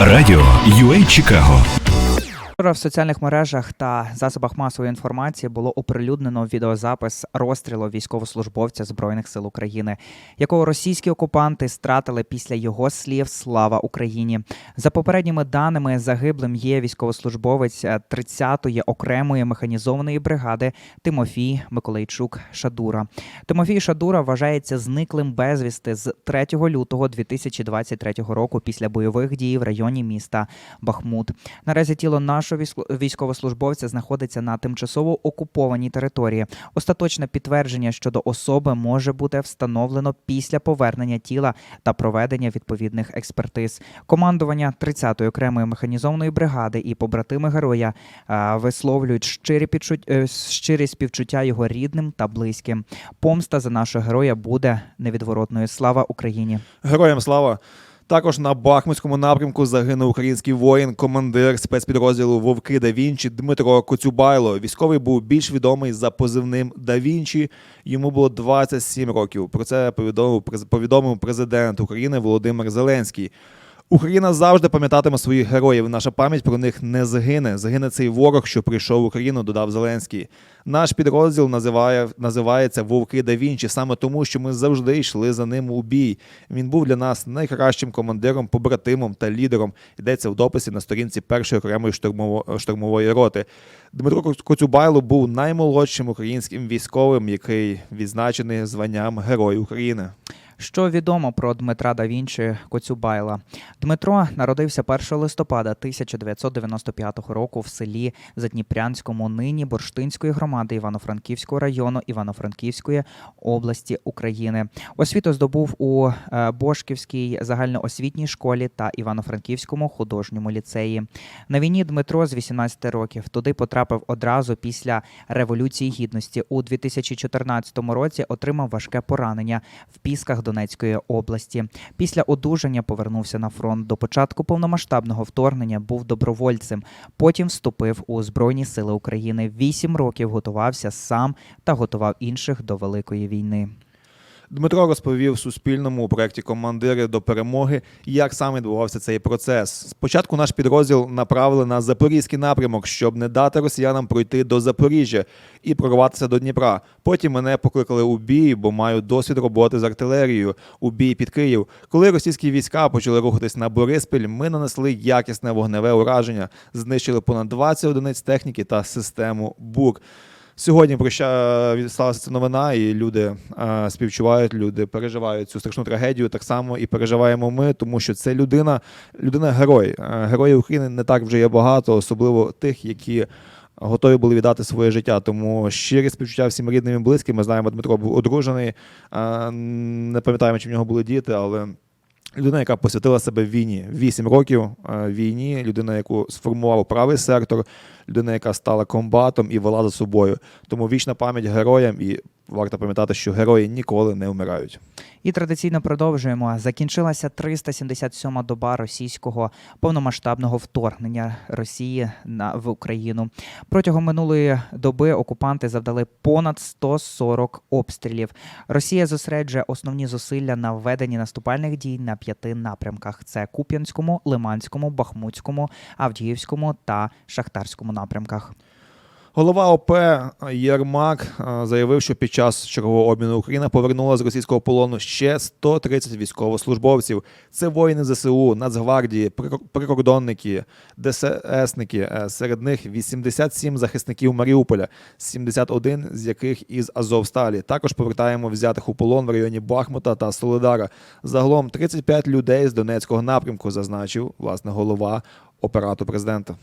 Радіо UA Чикаго Вчора в соціальних мережах та засобах масової інформації було оприлюднено відеозапис розстрілу військовослужбовця збройних сил України, якого російські окупанти стратили після його слів Слава Україні. За попередніми даними, загиблим є військовослужбовець е, 30-ї окремої механізованої бригади Тимофій Миколайчук Шадура. Тимофій Шадура вважається зниклим безвісти з 3 лютого 2023 року після бойових дій в районі міста Бахмут. Наразі тіло нашого військо- військовослужбовця знаходиться на тимчасово окупованій території. Остаточне підтвердження щодо особи може бути встановлено після повернення тіла та проведення відповідних експертиз. Командування 30-ї окремої механізованої бригади і побратими героя е, висловлюють щирі підчут... е, щирі співчуття його рідним та близьким. Помста за нашого героя буде невідворотною. Слава Україні! Героям слава! Також на Бахмутському напрямку загинув український воїн, командир спецпідрозділу Вовки да Вінчі Дмитро Коцюбайло. Військовий був більш відомий за позивним Да Вінчі. Йому було 27 років. Про це повідомив повідомив президент України Володимир Зеленський. Україна завжди пам'ятатиме своїх героїв. Наша пам'ять про них не загине. Загине цей ворог, що прийшов в Україну, додав Зеленський. Наш підрозділ називає, називається Вовки да Вінчі саме тому, що ми завжди йшли за ним у бій. Він був для нас найкращим командиром, побратимом та лідером. Йдеться в дописі на сторінці першої окремої штурмово- штурмової роти. Дмитро Коцюбайло був наймолодшим українським військовим, який відзначений званням Герой України. Що відомо про Дмитра да Вінчі Коцюбайла? Дмитро народився 1 листопада 1995 року в селі Задніпрянському, нині Бурштинської громади Івано-Франківського району Івано-Франківської області України. Освіту здобув у е, Бошківській загальноосвітній школі та Івано-Франківському художньому ліцеї. На війні Дмитро з 18 років туди потрапив одразу після Революції Гідності. У 2014 році отримав важке поранення в Пісках Донецької області. Після одужання повернувся на фронт. До початку повномасштабного вторгнення був добровольцем. Потім вступив у Збройні Сили України. Вісім років готувався сам та готував інших до великої війни. Дмитро розповів Суспільному у проєкті Командири до перемоги, як саме відбувався цей процес. Спочатку наш підрозділ направили на запорізький напрямок, щоб не дати росіянам пройти до Запоріжжя і прорватися до Дніпра. Потім мене покликали у бій, бо маю досвід роботи з артилерією у бій під Київ. Коли російські війська почали рухатись на Бориспіль, ми нанесли якісне вогневе ураження, знищили понад 20 одиниць техніки та систему БУК. Сьогодні проща сталася ця новина, і люди е, співчувають, люди переживають цю страшну трагедію. Так само і переживаємо ми, тому що це людина, людина герой. Е, Героїв України не так вже є багато, особливо тих, які готові були віддати своє життя. Тому щирі співчуття всім рідним і близьким. Ми знаємо, Дмитро був одружений. е, Не пам'ятаємо, чи в нього були діти, але. Людина, яка посвятила себе війні, вісім років е, війні, людина, яку сформував правий сектор, людина, яка стала комбатом і вела за собою. Тому вічна пам'ять героям, і варто пам'ятати, що герої ніколи не вмирають. І традиційно продовжуємо. Закінчилася 377-ма доба російського повномасштабного вторгнення Росії на в Україну. Протягом минулої доби окупанти завдали понад 140 обстрілів. Росія зосереджує основні зусилля на введенні наступальних дій на п'яти напрямках: це Куп'янському, Лиманському, Бахмутському, Авдіївському та Шахтарському напрямках. Голова ОП Єрмак е, заявив, що під час чергового обміну Україна повернула з російського полону ще 130 військовослужбовців. Це воїни ЗСУ, Нацгвардії, прикор- прикордонники, ДССники. Е, Серед них 87 захисників Маріуполя, 71 з яких із Азовсталі. Також повертаємо взятих у полон в районі Бахмута та Солидара. Загалом 35 людей з Донецького напрямку, зазначив власне голова операту президента.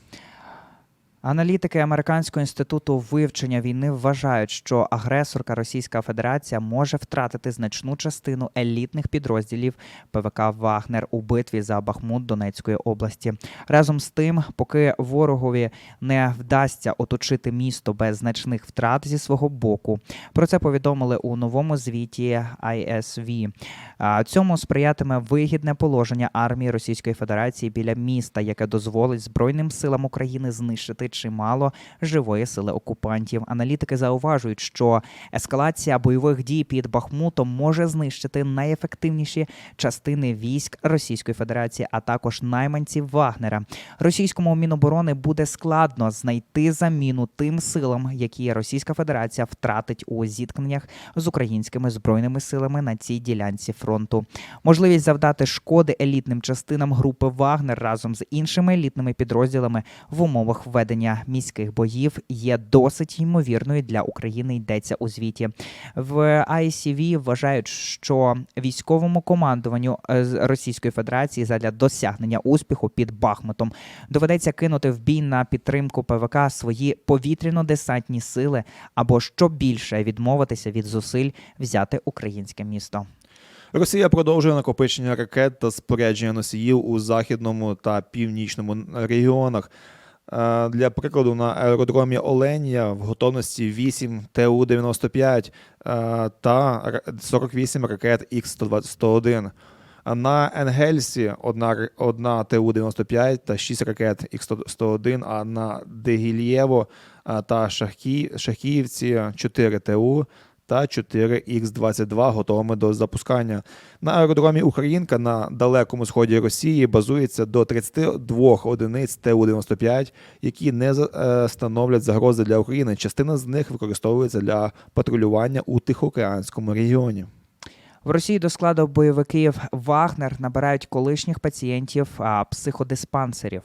Аналітики Американського інституту вивчення війни вважають, що агресорка Російська Федерація може втратити значну частину елітних підрозділів ПВК Вагнер у битві за Бахмут Донецької області. Разом з тим, поки ворогові не вдасться оточити місто без значних втрат зі свого боку. Про це повідомили у новому звіті ISV. Цьому сприятиме вигідне положення армії Російської Федерації біля міста, яке дозволить Збройним силам України знищити чимало живої сили окупантів. Аналітики зауважують, що ескалація бойових дій під Бахмутом може знищити найефективніші частини військ Російської Федерації, а також найманців Вагнера. Російському міноборони буде складно знайти заміну тим силам, які Російська Федерація втратить у зіткненнях з українськими збройними силами на цій ділянці фронту. Можливість завдати шкоди елітним частинам групи Вагнер разом з іншими елітними підрозділами в умовах ведення міських боїв є досить ймовірною для України. Йдеться у звіті. В ICV вважають, що військовому командуванню е, Російської Федерації задля досягнення успіху під Бахмутом доведеться кинути в бій на підтримку ПВК свої повітряно-десантні сили або що більше відмовитися від зусиль взяти українське місто. Росія продовжує накопичення ракет та спорядження носіїв у західному та північному регіонах. Е, Для прикладу, на аеродромі Оленія в готовності 8 ТУ-95 е, та 48 ракет Х-101. На Енгельсі одна, одна ТУ-95 та 6 ракет Х-101, а на Дегільєво е, та Шахкі, Шахіївці 4 ТУ та 4 Х-22 готовими до запускання. На аеродромі Українка на далекому сході Росії базується до 32 одиниць ТУ-95, які не е, становлять загрози для України. Частина з них використовується для патрулювання у Тихоокеанському регіоні. В Росії до складу бойовиків Вагнер набирають колишніх пацієнтів психодиспансерів.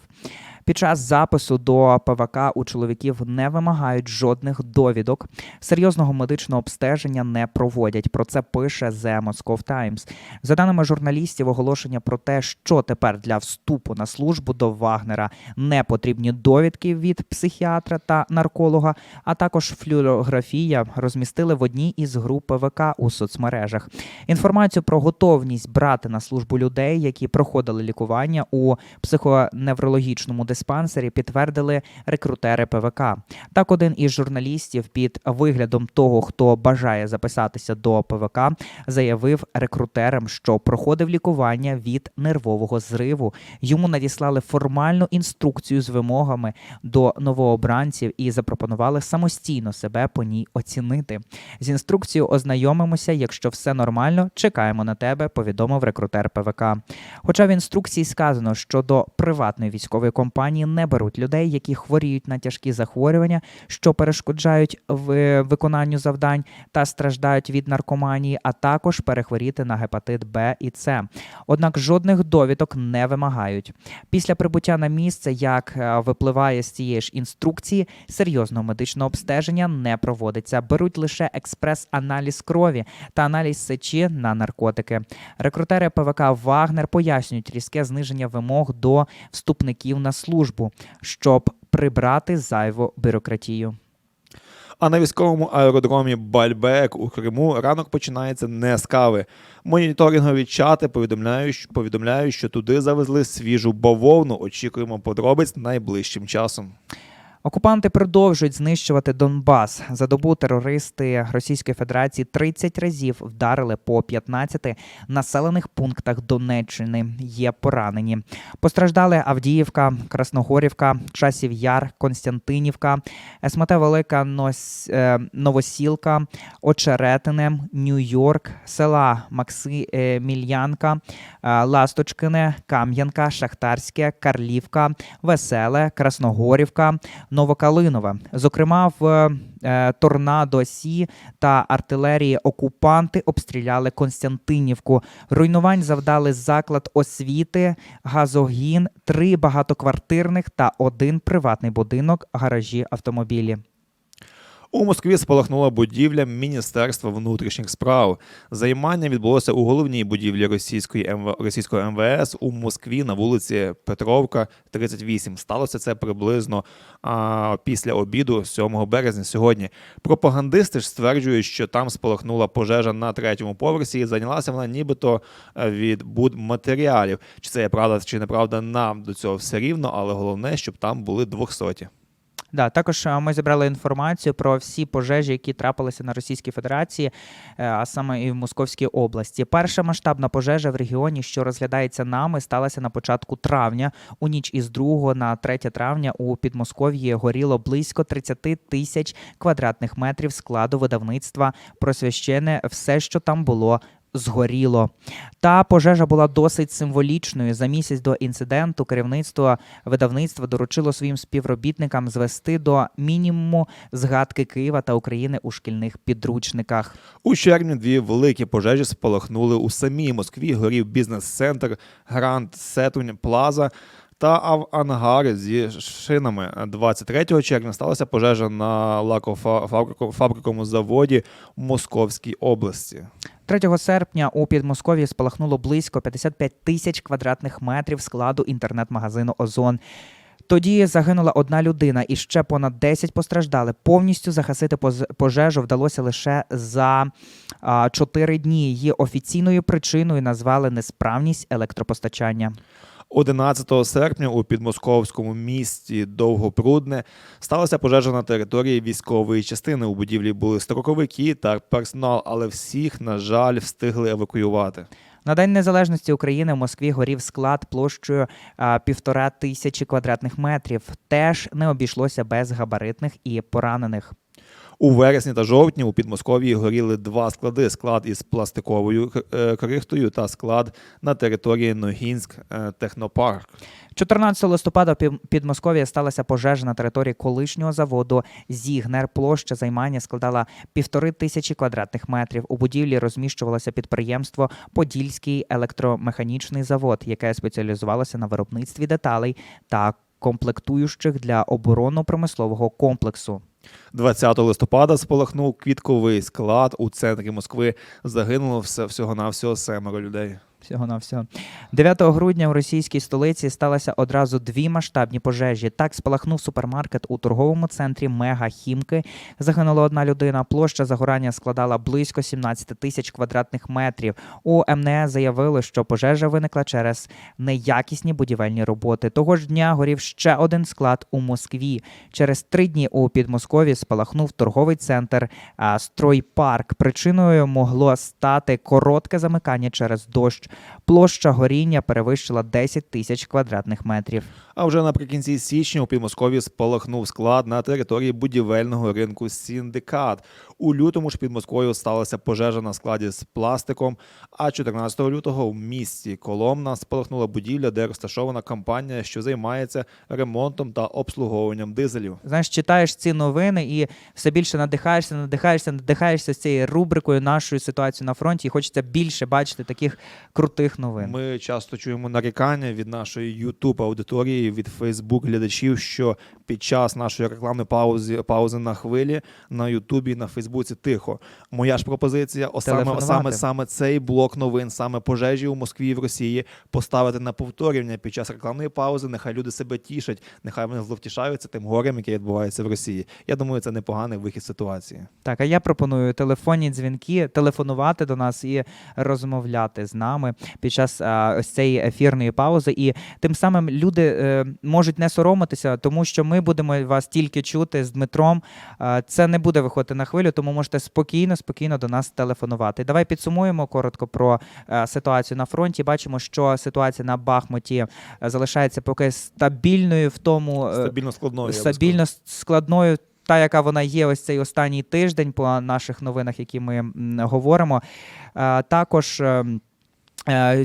Під час запису до ПВК у чоловіків не вимагають жодних довідок, серйозного медичного обстеження не проводять. Про це пише The Moscow Times. За даними журналістів, оголошення про те, що тепер для вступу на службу до Вагнера не потрібні довідки від психіатра та нарколога, а також флюорографія розмістили в одній із груп ПВК у соцмережах. Інформацію про готовність брати на службу людей, які проходили лікування у психоневрологічному диспансері, підтвердили рекрутери ПВК. Так, один із журналістів під виглядом того, хто бажає записатися до ПВК, заявив рекрутерам, що проходив лікування від нервового зриву. Йому надіслали формальну інструкцію з вимогами до новообранців і запропонували самостійно себе по ній оцінити. З інструкцією ознайомимося, якщо все нормально, чекаємо на тебе, повідомив рекрутер ПВК. Хоча в інструкції сказано, що до приватної військової компанії не беруть людей, які хворіють на тяжкі захворювання, що перешкоджають в виконанню завдань та страждають від наркоманії, а також перехворіти на гепатит Б і С. Однак жодних довідок не вимагають. Після прибуття на місце, як е, випливає з цієї ж інструкції, серйозного медичного обстеження не проводиться. Беруть лише експрес-аналіз крові та аналіз сечі на наркотики. Рекрутери ПВК Вагнер пояснюють різке зниження вимог до вступників на службу, щоб прибрати зайву бюрократію. А на військовому аеродромі Бальбек у Криму ранок починається не з кави. Моніторингові чати повідомляють, повідомляють, що туди завезли свіжу бавовну. Очікуємо подробиць найближчим часом. Окупанти продовжують знищувати Донбас. За добу терористи Російської Федерації 30 разів вдарили по 15 населених пунктах Донеччини. Є поранені. Постраждали Авдіївка, Красногорівка, Часів Яр, Константинівка, СМТ Велика Нос... е, Новосілка, Очеретине, Нью-Йорк, села Максимільянка, е, Ласточкине, Кам'янка, Шахтарське, Карлівка, Веселе, Красногорівка. Новокалинове. Зокрема, в е, Торнадо Сі та артилерії окупанти обстріляли Константинівку. Руйнувань завдали заклад освіти, газогін, три багатоквартирних та один приватний будинок, гаражі, автомобілі. У Москві спалахнула будівля Міністерства внутрішніх справ. Займання відбулося у головній будівлі російської МВ... російського МВС у Москві на вулиці Петровка, 38. Сталося це приблизно а, після обіду 7 березня сьогодні. Пропагандисти ж стверджують, що там спалахнула пожежа на третьому поверсі, і зайнялася вона нібито е, від будматеріалів. Чи це є правда, чи неправда, нам до цього все рівно, але головне, щоб там були двохсоті. Да, також е, ми зібрали інформацію про всі пожежі, які трапилися на Російській Федерації, е, а саме і в Московській області. Перша масштабна пожежа в регіоні, що розглядається нами, сталася на початку травня. У ніч із 2 на 3 травня у Підмосков'ї горіло близько 30 тисяч квадратних метрів складу видавництва. Просвящене все, що там було. Згоріло. Та пожежа була досить символічною. За місяць до інциденту керівництво видавництва доручило своїм співробітникам звести до мінімуму згадки Києва та України у шкільних підручниках. У червні дві великі пожежі спалахнули у самій Москві. Горів бізнес-центр Гранд Сетунь Плаза. Та ав- ангари зі шинами 23 червня сталася пожежа на лакофабриковому заводі в Московській області. 3 серпня у Підмосков'ї спалахнуло близько 55 тисяч квадратних метрів складу інтернет-магазину Озон. Тоді загинула одна людина, і ще понад 10 постраждали. Повністю захисити поз- пожежу вдалося лише за а, 4 дні. Її офіційною причиною назвали несправність електропостачання. 11 серпня у підмосковському місті Довгопрудне сталася пожежа на території військової частини. У будівлі були строковики та персонал, але всіх, на жаль, встигли евакуювати. На День Незалежності України в Москві горів склад площею півтора тисячі квадратних метрів. Теж не обійшлося без габаритних і поранених. У вересні та жовтні у Підмосков'ї горіли два склади: склад із пластиковою е, крихтою та склад на території Ногінськ е, технопарк. 14 листопада в сталася пожежа на території колишнього заводу Зігнер. Площа займання складала півтори тисячі квадратних метрів. У будівлі розміщувалося підприємство Подільський електромеханічний завод, яке спеціалізувалося на виробництві деталей та комплектуючих для оборонно-промислового комплексу. 20 листопада спалахнув квітковий склад у центрі Москви. Загинуло все всього навсього семеро людей. Всього на всього. 9 грудня у російській столиці сталося одразу дві масштабні пожежі. Так спалахнув супермаркет у торговому центрі Мега Хімки. Загинула одна людина. Площа загорання складала близько 17 тисяч квадратних метрів. У МНС заявили, що пожежа виникла через неякісні будівельні роботи. Того ж дня горів ще один склад у Москві. Через три дні у Підмоскові спалахнув торговий центр Стройпарк. Причиною могло стати коротке замикання через дощ. Площа горіння перевищила 10 тисяч квадратних метрів. А вже наприкінці січня у Підмосков'ї спалахнув склад на території будівельного ринку Сіндикат. У лютому ж під Москвою сталася пожежа на складі з пластиком. А 14 лютого в місті Коломна спалахнула будівля, де розташована компанія, що займається ремонтом та обслуговуванням дизелів. Знаєш, читаєш ці новини і все більше надихаєшся, надихаєшся, надихаєшся з цією рубрикою нашої ситуації на фронті, і хочеться більше бачити таких крутих новин. Ми часто чуємо нарікання від нашої youtube аудиторії, від Facebook глядачів, що під час нашої рекламної паузи, паузи на хвилі на Ютубі, на Фейсбуці тихо. Моя ж пропозиція, о, саме, саме, саме цей блок новин, саме пожежі у Москві і в Росії, поставити на повторювання під час рекламної паузи. Нехай люди себе тішать, нехай вони зловтішаються тим горем, яке відбувається в Росії. Я думаю, це непоганий вихід ситуації. Так, а я пропоную телефонні дзвінки, телефонувати до нас і розмовляти з нами під час а, ось цієї ефірної паузи. І тим самим люди е, можуть не соромитися, тому що ми будемо вас тільки чути з Дмитром. Це не буде виходити на хвилю, тому можете спокійно, спокійно до нас телефонувати. Давай підсумуємо коротко про е, ситуацію на фронті. Бачимо, що ситуація на Бахмуті е, залишається поки стабільною в тому е, Стабільно складно. я би стабільно складною. Та, яка вона є ось цей останній тиждень по наших новинах, які ми говоримо. Е, Також ем, е,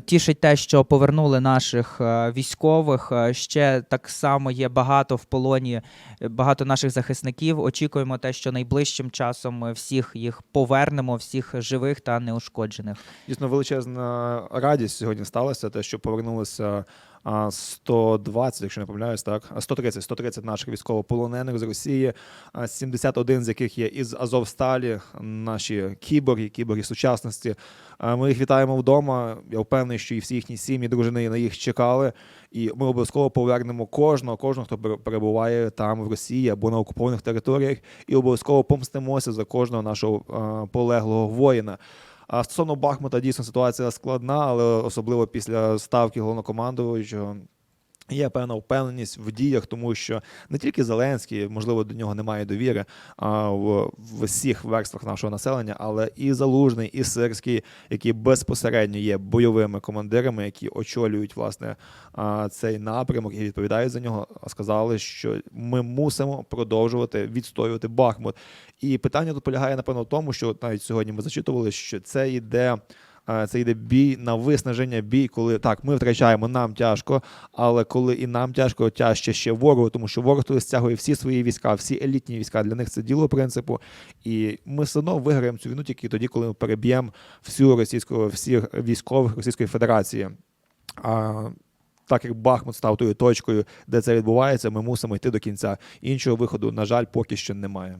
тішить те, що повернули наших е, військових. Е, Ще так само є багато в полоні, е, багато наших захисників. Очікуємо те, що найближчим часом ми всіх їх повернемо, всіх живих та неушкоджених. Дійсно величезна радість сьогодні сталася, те, що повернулося а, 120, якщо не помиляюсь, так, а, 130, 130 наших військовополонених з Росії, а, 71 з яких є із Азовсталі, наші кіборги, кіборги сучасності. Ми їх вітаємо вдома. Я впевнений, що і всі їхні сім'ї, дружини на їх чекали. І ми обов'язково повернемо кожного, кожного, хто перебуває там в Росії або на окупованих територіях, і обов'язково помстимося за кожного нашого полеглого воїна. А стосовно Бахмута, дійсно ситуація складна, але особливо після ставки головнокомандуючого. Є певна впевненість в діях, тому що не тільки Зеленський, можливо, до нього немає довіри а, в, в всіх верствах нашого населення, але і Залужний, і Сирський, які безпосередньо є бойовими командирами, які очолюють власне цей напрямок і відповідають за нього, сказали, що ми мусимо продовжувати відстоювати Бахмут. І питання тут полягає, напевно, в тому, що навіть сьогодні ми зачитували, що це йде. Е, Це йде бій на виснаження, бій, коли так, ми втрачаємо, нам тяжко, але коли і нам тяжко, тяжче ще ворогу, тому що ворог туди стягує всі свої війська, всі елітні війська. Для них це діло принципу. І ми все одно виграємо цю війну тільки тоді, коли ми переб'ємо всю російську, всіх військових Російської Федерації. А так як Бахмут став тою точкою, де це відбувається, ми мусимо йти до кінця. Іншого виходу, на жаль, поки що немає.